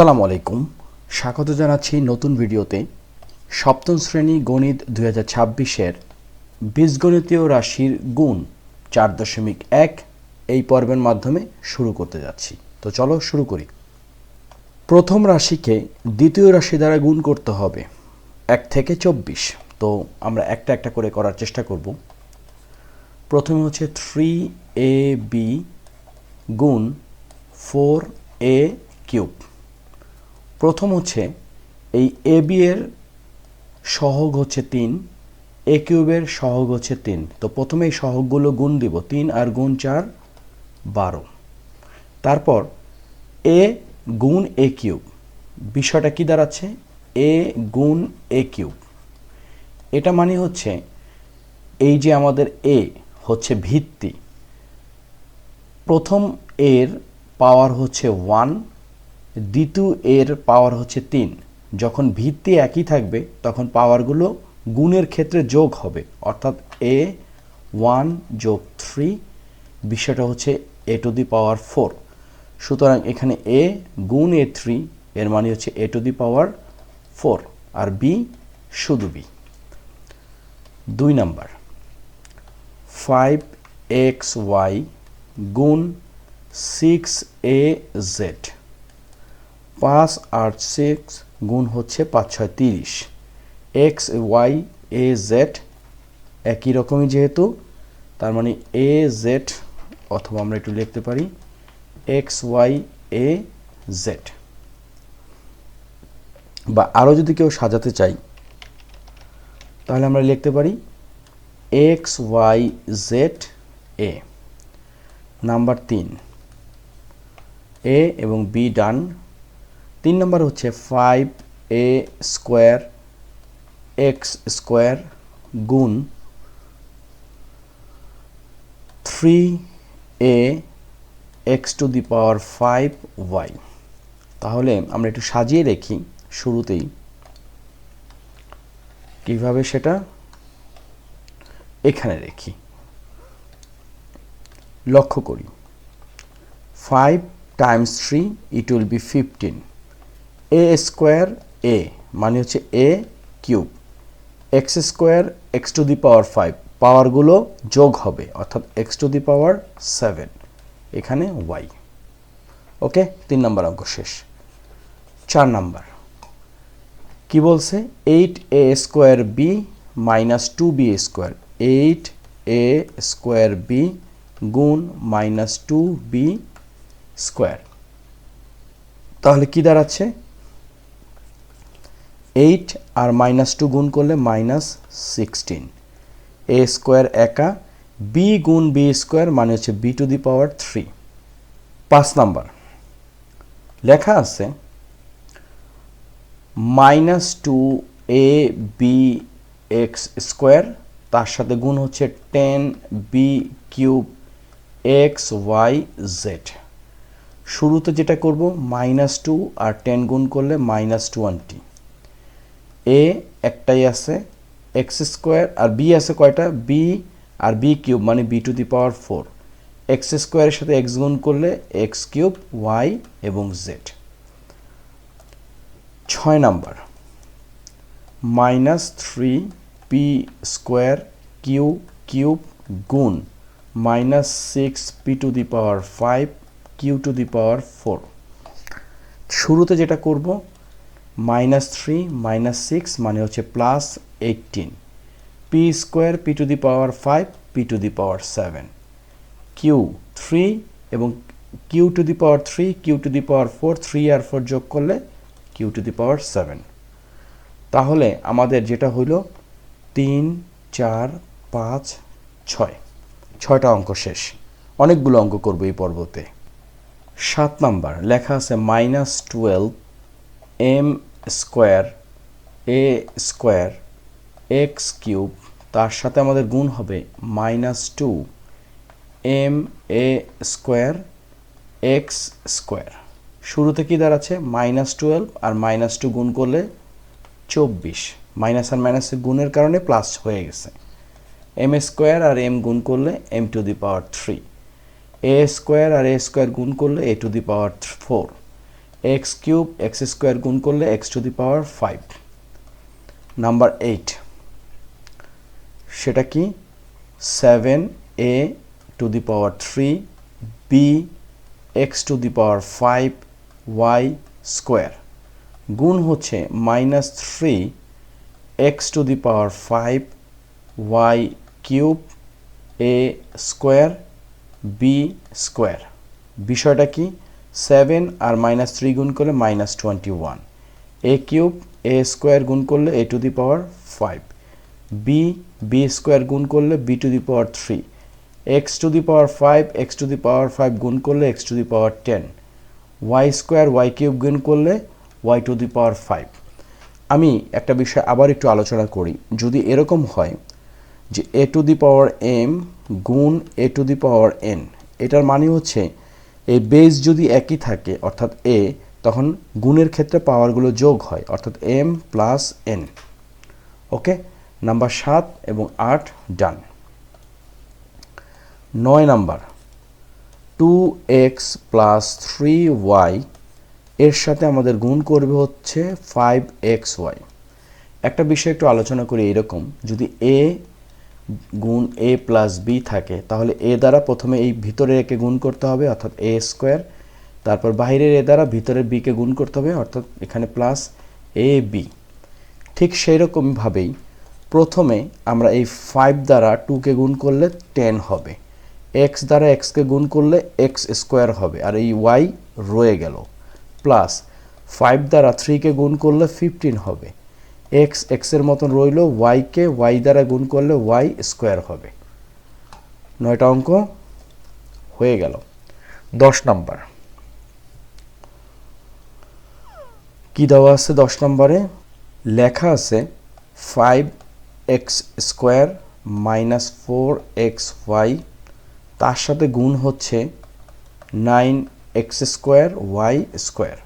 আসসালামু আলাইকুম। স্বাগত জানাচ্ছি নতুন ভিডিওতে। সপ্তম শ্রেণি গণিত দুই হাজার ছাব্বিশের বীজগণিতীয় রাশির গুণ চার দশমিক এক এই পর্বের মাধ্যমে শুরু করতে যাচ্ছি। তো চলো শুরু করি। প্রথম রাশিকে দ্বিতীয় রাশি দ্বারা গুণ করতে হবে, এক থেকে চব্বিশ। তো আমরা একটা একটা করে করার চেষ্টা করব। প্রথমে হচ্ছে থ্রি এ বি গুণ ফোর এ কিউব প্রথম হচ্ছে এই এ বি এর সহগ হচ্ছে তিন, এ কিউবের সহগ হচ্ছে তিন। তো প্রথমে এই সহগগুলো গুণ দিব, তিন আর গুণ চার, বারো। তারপর এ গুণ এ কিউব। বিষয়টা কি দাঁড়াচ্ছে? এ গুণ এ কিউব। এটা মানে হচ্ছে এই যে আমাদের এ হচ্ছে ভিত্তি। প্রথম এর পাওয়ার হচ্ছে ওয়ান দ্বিতীয় এর পাওয়ার হচ্ছে তিন। যখন ভিত্তি একই থাকবে, তখন পাওয়ারগুলো গুণের ক্ষেত্রে যোগ হবে। অর্থাৎ এ ওয়ান যোগ থ্রি বিষয়টা হচ্ছে এ টু দি পাওয়ার ফোর সুতরাং এখানে এ গুণ এ থ্রি এর মানে হচ্ছে a to the power four R B শুধু বি দুই নাম্বার। ফাইভ এক্স ওয়াই গুণ সিক্স এ জেড পাঁচ আট সিক্স গুণ হচ্ছে পাঁচ ছয় তিরিশ। এক্স ওয়াই এ জেড একই রকমই যেহেতু, তার মানে এ জেড অথবা আমরা একটু লিখতে পারি এক্স ওয়াই এ জেড বা আরও যদি কেউ সাজাতে চাই, তাহলে আমরা লিখতে পারি এক্স ওয়াই জেড এ নাম্বার তিন এ এবং বি ডান তিন নম্বর হচ্ছে five a square x square গুণ three a x to the power five y তাহলে আমরা একটু সাজিয়ে রেখি শুরুতেই। কীভাবে সেটা? এখানে রেখি লক্ষ্য করি। Five times three it will be fifteen a square a মানে হচ্ছে a cube x square x to the power five পাওয়ারগুলো যোগ হবে, অর্থাৎ x to the power seven এখানে ওয়াই ওকে তিন নম্বর অঙ্ক শেষ। চার নাম্বার, কি বলছে? Eight a square b minus two b square eight a square b গুণ মাইনাস টু বি স্কোয়ার তাহলে কি দাঁড়াচ্ছে? এইট আর মাইনাস টু গুণ করলে মাইনাস সিক্সটিন এ স্কোয়ার একা বি গুণ বি স্কোয়ার মানে হচ্ছে b to the power three পাঁচ নাম্বার লেখা আছে minus two a b x square তার সাথে গুণ হচ্ছে ten b cube x y z শুরুতে যেটা করব মাইনাস টু আর টেন গুণ করলে মাইনাস টোয়েন্টি এ একটাই আছে এক্স স্কোয়ার আর বি আছে কয়টা? বি আর বি কিউব মানে B to the power four X স্কোয়ারের সাথে এক্স গুণ করলে এক্স কিউব ওয়াই এবং জেড ছয় number. Minus three P square Q cube গুণ minus six P to the power five Q to the power four শুরুতে যেটা করব মাইনাস থ্রি, মাইনাস সিক্স মানে হচ্ছে plus eighteen P square, P to the power five, P to the power seven. Q three এবং q to the power three, q to the power four, three R four যোগ করলে q to the power seven. তাহলে আমাদের যেটা হইল তিন, চার, পাঁচ, ছয়। ছয়টা অঙ্ক শেষ। অনেকগুলো অঙ্ক করব এই পর্বতে। সাত নাম্বার, লেখা আছে minus twelve m square a square x cube তার সাথে আমাদের গুণ হবে minus two m a square x square শুরুতে কি দাঁড়াচ্ছে? মাইনাস টুয়েলভ আর মাইনাস টু গুণ করলে চব্বিশ। মাইনাস আর মাইনাসের গুণের কারণে প্লাস হয়ে গেছে। এম স্কোয়ার আর এম গুণ করলে m to the power three a square R A square গুণ করলে a to the power four x cube x square গুণ করলে x to the power five number eight সেটা কি? Seven a to the power three b x to the power five y square গুণ হচ্ছে minus three x to the power five y cube a square b square বিষয়টা কি? Seven আর minus three গুণ করলে minus twenty one. A cube, a square গুণ করলে a to the power five. B b square গুণ করলে b to the power three. X to the power five, x to the power five গুণ করলে x to the power ten. Y square, y cube গুণ করলে y to the power five. আমি একটা বিষয় আবার একটু আলোচনা করি। যদি এরকম হয় যে এ টু দি পাওয়ার এম গুণ এ টু দি পাওয়ার এন, এটার মানে হচ্ছে এই বেস যদি একই থাকে, অর্থাৎ এ তখন গুণের ক্ষেত্রে পাওয়ারগুলো যোগ হয়, অর্থাৎ m plus n okay number সাত এবং আট ডান নয় number two x plus three y এর সাথে আমাদের গুণ করবে হচ্ছে ফাইভ এক্স ওয়াই একটা বিষয় একটু আলোচনা করি এরকম যদি এ গুণ এ প্লাস বি থাকে, তাহলে এ দ্বারা প্রথমে এই ভিতরের একে গুণ করতে হবে, অর্থাৎ এ স্কোয়ার তারপর বাইরের এ দ্বারা ভিতরের বিকে গুণ করতে হবে, অর্থাৎ এখানে প্লাস এ বি ঠিক সেই রকমভাবেই প্রথমে আমরা এই ফাইভ দ্বারা টুকে গুণ করলে টেন হবে। এক্স দ্বারা এক্সকে গুণ করলে এক্স স্কোয়ার হবে, আর এই ওয়াই রয়ে গেল। প্লাস ফাইভ দ্বারা থ্রিকে গুণ করলে ফিফটিন হবে। এক্স এক্সের মতন রইল ওয়াইকে ওয়াই দ্বারা গুণ করলে ওয়াই স্কোয়ার হবে। নয়টা অঙ্ক হয়ে গেল। দশ নাম্বার। কি দেওয়া আছে দশ নম্বরে? লেখা আছে five x square minus four x y তার সাথে গুণ হচ্ছে nine x square y square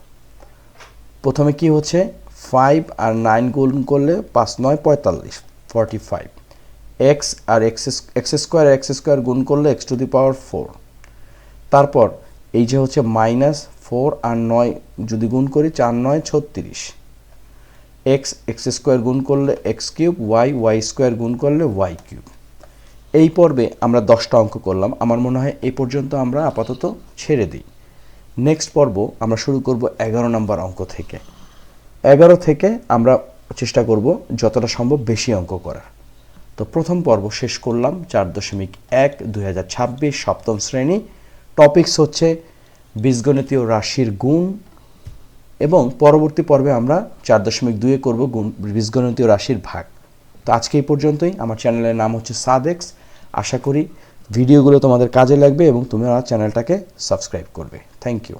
প্রথমে কি হচ্ছে? ফাইভ আর নাইন গুণ করলে পাঁচ নয় পঁয়তাল্লিশ ফর্টি ফাইভ এক্স আর x x square x square গুণ করলে x to the power four তারপর এই যে হচ্ছে মাইনাস ফোর আর নয় যদি গুণ করি, চার নয় ছত্রিশ। এক্স এক্স স্কোয়ার গুণ করলে x cube y y square গুণ করলে ওয়াই কিউব এই পর্বে আমরা দশটা অঙ্ক করলাম। আমার মনে হয় এই পর্যন্ত আমরা আপাতত ছেড়ে দিই। নেক্সট পর্ব আমরা শুরু করব এগারো নম্বর অঙ্ক থেকে। এগারো থেকে আমরা চেষ্টা করব যতটা সম্ভব বেশি অঙ্ক করার। তো প্রথম পর্ব শেষ করলাম চার দশমিক এক দুই সপ্তম শ্রেণি। টপিকস হচ্ছে বীজগণিতীয় রাশির গুণ এবং পরবর্তী পর্বে আমরা চার দশমিক দুয়ে করব গুণ বীজগণিতীয় রাশির ভাগ। তো আজকে এই পর্যন্তই। আমার চ্যানেলের নাম হচ্ছে সাদেক্স। আশা করি ভিডিওগুলো তোমাদের কাজে লাগবে এবং তোমরা চ্যানেলটাকে সাবস্ক্রাইব করবে। Thank you